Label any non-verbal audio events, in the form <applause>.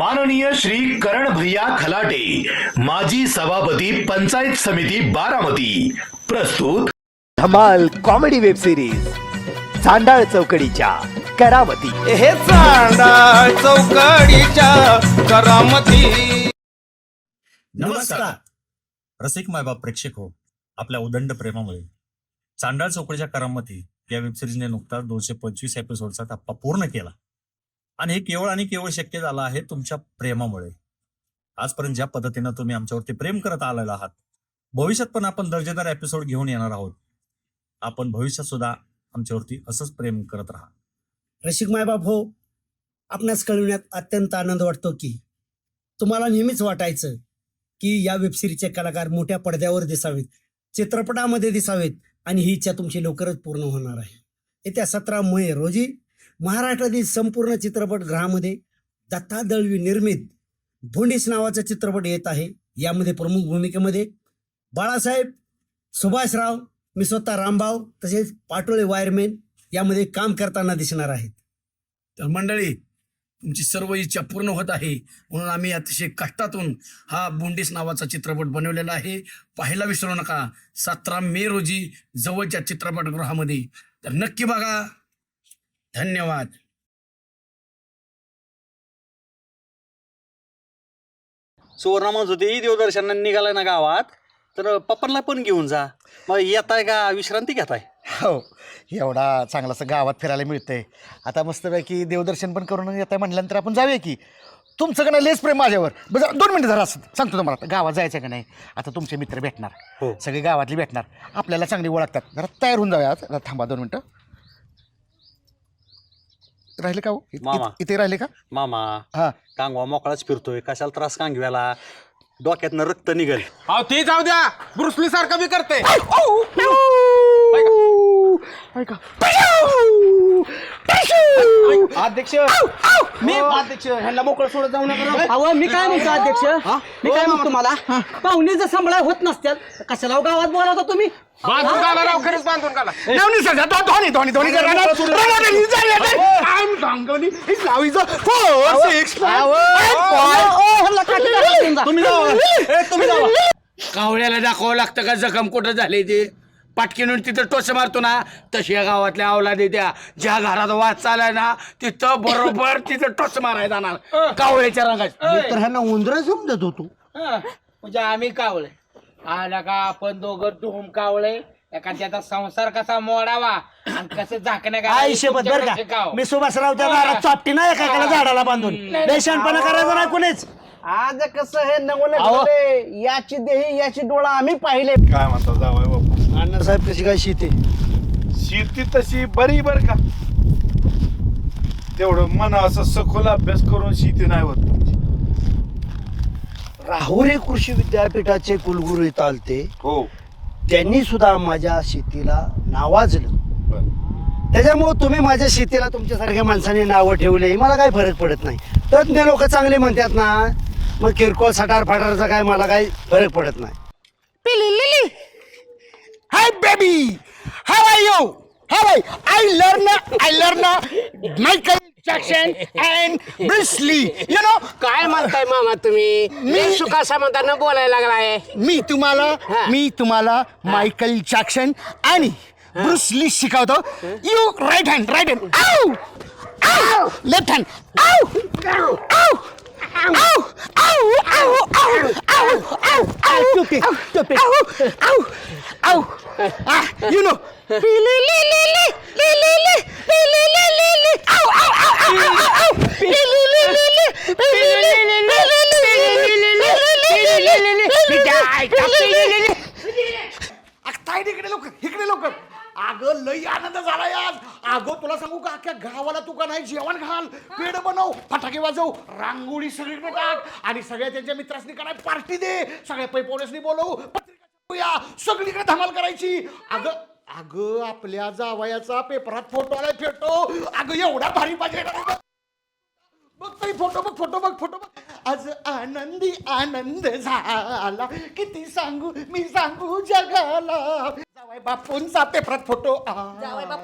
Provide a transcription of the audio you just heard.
माननीय श्री करण भैया खलाटे माजी सभापती पंचायत समिती बारामती. प्रस्तुत धमाल कॉमेडी वेब सिरीज चांडाळ चौकडीच्या करावती. हे चांदा चौकडीच्या करामती. नमस्कार. रसिक मायबाप प्रेक्षक हो आपल्या उदंड प्रेमामुळे. चांडाळ चौकडीच्या करामती या वेबसिरीजने नुकताच दोनशे पंचवीस एपिसोडचा टप्पा पूर्ण केला. आणि हे केवळ आणि केवळ शक्य झालं आहे तुमच्या प्रेमामुळे. आजपर्यंत ज्या पद्धतीनं तुम्ही आमच्यावरती प्रेम करत आलेला आहात भविष्यात पण आपण दर्जेदार एपिसोड घेऊन येणार आहोत. आपण भविष्यात सुद्धा आमच्यावरती असंच प्रेम करत राहा. रसिक मायबाप हो आपणास कळविण्यात अत्यंत आनंद वाटतो की तुम्हाला नेहमीच वाटायचं की या वेबसिरीजचे कलाकार मोठ्या पडद्यावर दिसावेत चित्रपटामध्ये दिसावेत आणि ही इच्छा तुमची लवकरच पूर्ण होणार आहे. येत्या सतरा मे रोजी महाराष्ट्रातील संपूर्ण चित्रपटगृहामध्ये दत्ता दळवी निर्मित भोंडीस नावाचा चित्रपट येत आहे. यामध्ये प्रमुख भूमिकेमध्ये बाळासाहेब सुभाषराव मी स्वतः रामभाऊ तसेच पाटोळे वायरमॅन यामध्ये काम करताना दिसणार आहेत. तर मंडळी तुमची सर्व इच्छा पूर्ण होत आहे. म्हणून आम्ही अतिशय कष्टातून हा बुंडीस नावाचा चित्रपट बनवलेला आहे. पाहायला विसरू नका. सतरा मे रोजी जवळच्या चित्रपटगृहामध्ये. तर नक्की बघा धन्यवाद. सुवर्ण म्हणत होते देवदर्शनाने निघालाय ना गावात. तर पप्पांना पण घेऊन जा. मग येताय का विश्रांती घेताय? हो एवढा चांगलासं गावात फिरायला मिळतंय. आता मस्तपैकी देवदर्शन पण करून येत आहे म्हटल्यानंतर आपण जाऊया की. तुमचं का नाही लेस प्रेम माझ्यावर? बरं दोन मिनिटं जरा असं सांगतो तुम्हाला गावात जायचं का नाही? आता तुमचे मित्र भेटणार. हो. सगळे गावातली भेटणार. आपल्याला चांगली ओळखतात. जरा तयार होऊन जाऊया आज. जरा थांबा दोन मिनिटं. राहिले का हो? इ- मामा. इ- इथे राहिले का? मामा हा. कांगवा मोकळाच फिरतोय. कशाला त्रास कांगव्याला? डोक्यातनं रक्त निघल. अहो ते जाऊ द्या. ब्रुसली सारखं बी करते. अध्यक्ष. मी अध्यक्ष ह्यांना मोकळं सोडत जाऊ नका अहो मी काय म्हणतो अध्यक्ष? मी काय म्हणतो तुम्हाला? पाहुणे जर सांभाळा होत नसत्यात कशाला हो गावात बोलावता तुम्ही? बांधून राव खरंच बांधून जरा. तुम्ही जावा. तुम्ही जावा. कावळ्याला दाखवावं लागतं का? जखम कुठं झाले ते? पाटकीनं तिथं टोच मारतो ना तशी या गावातल्या अवलादी त्या ज्या घरात वाद चालाय ना तिथं बरोबर तिथं टोच मारायला जाणार. <laughs> कावळ्याच्या रंगात तर ह्यांना उंदर समजत होतो. म्हणजे आम्ही कावळे. आला का आपण दोघं धुम कावळे. एखाद्याचा संसार कसा मोडावा आणि कसं झाकण्या आयुष्यभर बरं का मी सुभाषरावच्या दारात चापटी ना एका झाडाला बांधून. देशांपणा करायचं नाही कोणीच. आज कसं हे नवल याची देही याची डोळा आम्ही पाहिले. काय म्हणता जावाय साहेब कशी काय शेती? शेती तशी बरी बर का. तेवढं मना असं सखोल अभ्यास करून शेती नाही होत. तुमची राहुरी कृषी विद्यापीठाचे कुलगुरू इथं आलते. हो. त्यांनी सुद्धा माझ्या शेतीला नावाजलं त्याच्यामुळे तुम्ही माझ्या शेतीला तुमच्यासारख्या माणसाने नावं ठेवले. मला काय फरक पडत नाही. तज्ञ लोक चांगले म्हणतात ना मग किरकोळ सटार फाटारचा काय मला काही फरक पडत नाही. How are you? How are you? I learn, I learn Michael Jackson and Bruce Lee. You know, काय म्हणताय मामा तुम्ही मी सुखा समाधान बोलायला लागलाय मी तुम्हाला मी तुम्हाला मायकल जॅक्सन आणि ब्रुस ली शिकवतो you right hand right hand आऊ आऊ लेफ्ट हँड आऊ आऊ आऊ आऊ आऊ आऊ आऊ आऊ आऊ आऊ आऊ You know. ताई इकडे लवकर इकडे लवकर. अगं लई आनंद झाला आज अगं तुला सांगू का अख्ख्या गावाला का नाही जेवण घाल? पेड बनव फटाके वाजव रांगोळी सगळीकडे टाक. आणि सगळ्या त्यांच्या मित्रांनी का पार्टी दे. सगळ्या पैपवण्यासनी बोलवू. छापूया, सगळीकडे धमाल करायची. अगं अगं आपल्या जावयाचा पेपरात फोटो आलाय फेटो अगं एवढा भारी पाहिजे बघ. ताई फोटो बघ फोटो बघ फोटो बघ. आज आनंदी आनंद झाला. किती सांगू मी सांगू जगाला. जावाय बापूंचा पेपरात फोटो आला.